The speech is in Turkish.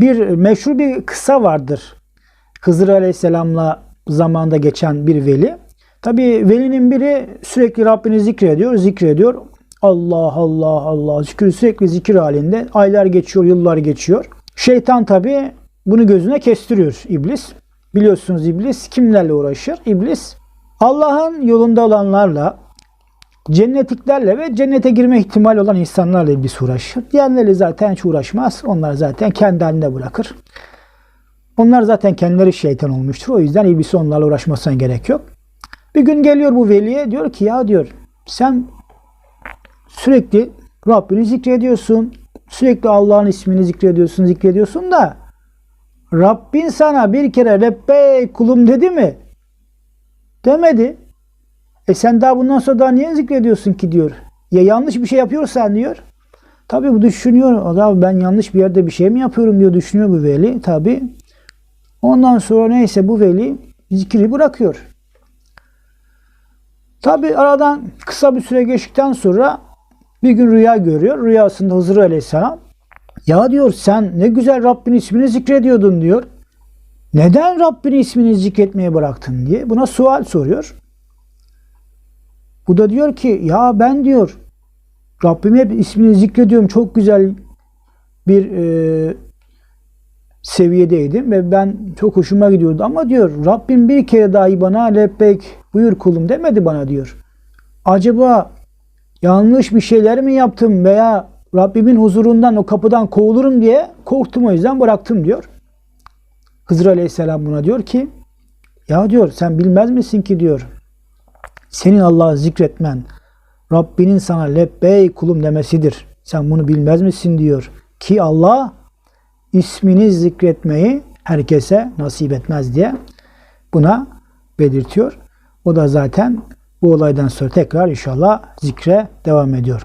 Bir meşhur bir kısa vardır. Hızır Aleyhisselam'la zamanda geçen bir veli. Tabi velinin biri sürekli Rabbini zikrediyor, zikrediyor. Allah Allah Allah zikir sürekli zikir halinde. Aylar geçiyor, yıllar geçiyor. Şeytan tabi bunu gözüne kestiriyor iblis. Biliyorsunuz iblis kimlerle uğraşır? İblis Allah'ın yolunda olanlarla, cennetiklerle ve cennete girme ihtimali olan insanlarla iblis uğraşır. Diğerleri zaten hiç uğraşmaz. Onlar zaten kendi haline bırakır. Onlar zaten kendileri şeytan olmuştur. O yüzden iblisi onlarla uğraşmasına gerek yok. Bir gün geliyor bu veliye diyor ki ya diyor sen sürekli Rabbini zikrediyorsun. Sürekli Allah'ın ismini zikrediyorsun, zikrediyorsun da Rabbin sana bir kere Rebbey kulum dedi mi? Demedi. E sen daha bundan sonra daha niye zikrediyorsun ki diyor. Ya yanlış bir şey yapıyorsan diyor. Tabi bu düşünüyor. Adam ben yanlış bir yerde bir şey mi yapıyorum diyor düşünüyor bu veli. Tabi. Ondan sonra neyse bu veli zikri bırakıyor. Tabi aradan kısa bir süre geçtikten sonra bir gün rüya görüyor. Rüyasında Hızır Aleyhisselam ya diyor sen ne güzel Rabbin ismini zikrediyordun diyor. Neden Rabbin ismini zikretmeye bıraktın diye buna sual soruyor. Bu da diyor ki ya ben diyor Rabbim hep ismini zikrediyorum çok güzel bir e, seviyedeydim ve ben çok hoşuma gidiyordu ama diyor Rabbim bir kere dahi bana lebbek buyur kulum demedi bana diyor. Acaba yanlış bir şeyler mi yaptım veya Rabbimin huzurundan o kapıdan kovulurum diye korktum o yüzden bıraktım diyor. Hızır Aleyhisselam buna diyor ki ya diyor sen bilmez misin ki diyor senin Allah'ı zikretmen Rabbinin sana lebbey kulum demesidir. Sen bunu bilmez misin diyor. Ki Allah ismini zikretmeyi herkese nasip etmez diye buna belirtiyor. O da zaten bu olaydan sonra tekrar inşallah zikre devam ediyor.